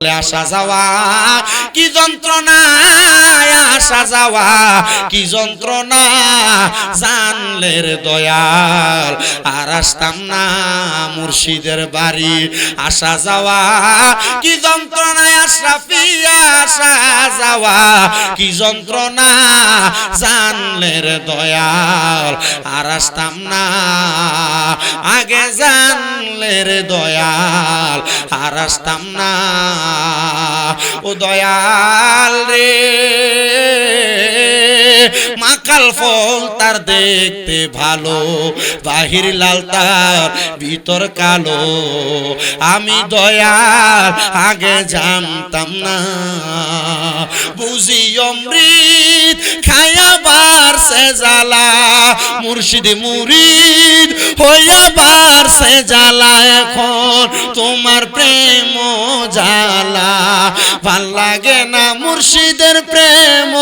আসা যাওয়া, কি যন্ত্রণা আসা যাওয়া, কি যন্ত্রণা জানলের দয়াল। আর আসতাম না মুর্শিদের বাড়ি, আসা যাওয়া, কি যন্ত্রণা আশরাফি আসা যাওয়া কি যন্ত্রণা জানলের দয়াল, আর আসতাম না। আগে জানলের দয়াল, আর আসতাম না। ও দয়াল রে। মাকাল ফল তার দেখতে ভালো, বাহির লাল তার, ভিতর কালো। আমি দয়াল, আগে জানতাম না। বুঝি অমৃত খায়াবার সে জ্বালা, মুর্শিদ মুরিদ হইয়াবার সে জ্বালা এখন, তোমার প্রেম জ্বালা। ভালো লাগে না মুর্শিদের প্রেম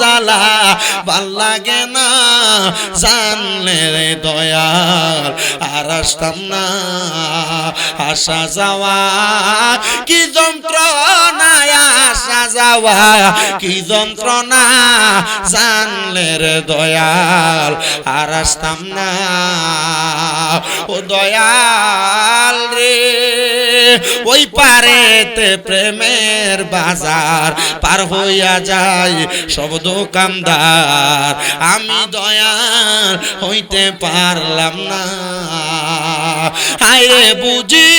জ্বালা, ভালো লাগে না জানলে দয়াল, আর আসতাম না, আসা যাওয়া কি যন্ত্রণা? আসা যাওয়া কি যন্ত্রণা জানলে রে দয়াল, আর আসতাম না। ও দয়াল রে, ওই পারেতে প্রেমের বাজার পার হইয়া যায় সব দোকানদার। আমি দয়াল হইতে পারলাম না। হায়রে বুঝি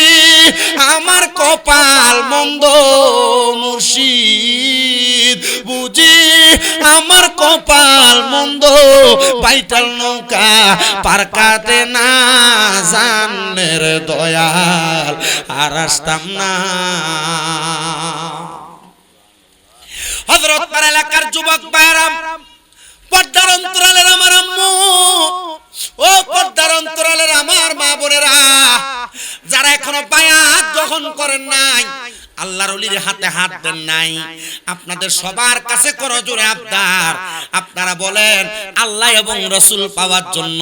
আমার কপাল মন্দ। আমার কপাল মন্দ পাইটাল নৌকা পার কাটে না জানের দয়াল, আর আসতাম না। হজরত এলাকার যুবক বাইরাম পর্দার অন্তরালের আমার আম্মু আল্লাহর হাতে হাত দেন নাই। আপনাদের সবার কাছে করো জোরে আবদার। আপনারা বলেন, আল্লাহ এবং রসুল পাওয়ার জন্য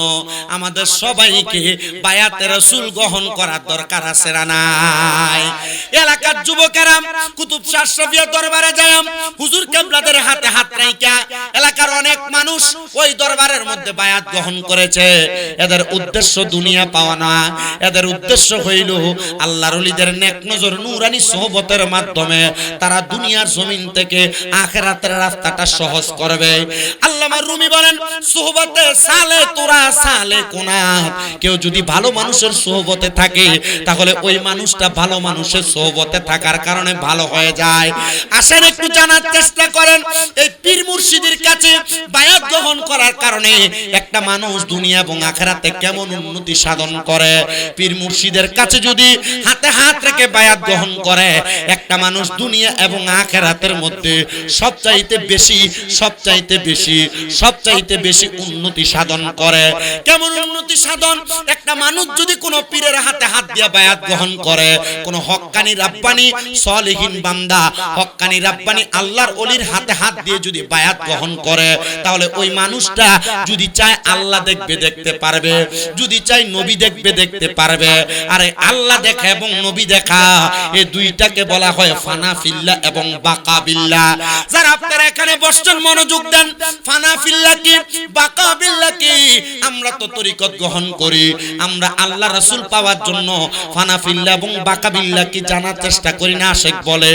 আমাদের সবাইকে বায়াতে রসুল গ্রহণ করার দরকার আছে নাই? এলাকার যুবকেরা কুতুব শাহ দরবারে যায় হুজুর কেবলাদের হাতে হাত রাইকা এলাকার অনেক মানুষ ওই দরবারের মধ্যে বায়াত গ্রহণ করেছে। এদের উদ্দেশ্য দুনিয়া পাওয়া না। এদের উদ্দেশ্য হইল আল্লাহর অলিদের নেক নজর, নুরানি সোহবতের মাধ্যমে তারা দুনিয়ার জমিন থেকে আখেরাতের রাস্তাটা সহজ করবে। আল্লামা রুমি বলেন, সোহবতে সালে তোরা, সালে কোনা। কেউ যদি ভালো মানুষের সোহবতে থাকে, তাহলে ওই মানুষটা ভালো মানুষের সোহবতে থাকার কারণে ভালো হয়ে যায়। আসেন একটু জানার চেষ্টা করেন, এই পীর মুর্শিদের কাছে বায়াত গ্রহণ করার কারণে একটা মানুষ দুনিয়া এবং আখেরাতে কেমন উন্নতি সাধন করে? পীর মুর্শিদের কাছে যদি হাতে হাত রেখে বায়াত গ্রহণ করে, একটা মানুষ দুনিয়া এবং আখেরাতের মধ্যে সবচাইতে বেশি সবচাইতে বেশি সবচাইতে বেশি উন্নতি সাধন করে। কেমন উন্নতি সাধন? একটা মানুষ যদি কোনো পীরের হাতে হাত দিয়ে বায়াত গ্রহণ করে, কোন হক্কানি রাব্বানি সলিহীন বান্দা, হক্কানি রাব্বানি আল্লাহর অলির হাতে হাত দিয়ে যদি বায়াত গ্রহণ করে, তাহলে ওই মানুষটা যদি চায় আল্লাহ দেখবে, দেখতে পারবে। যদি চায় নবী দেখবে, দেখতে পারবে। আরে আল্লাহ দেখা এবং নবী দেখা এই দুইটাকে বলা হয় ফানা এবং বাকা যারা আপনারা এখানে বসছেন, মনোযোগ দেন। ফানা ফিল্লা কি, বাকা কি? আমরা তো তরিকত গ্রহণ করি। আমরা আল্লাহ রাসূল পাওয়ার জন্য ফানাফিল্লা এবং বাকা বিল্লা কি জানার চেষ্টা করি না, শেখ বলে।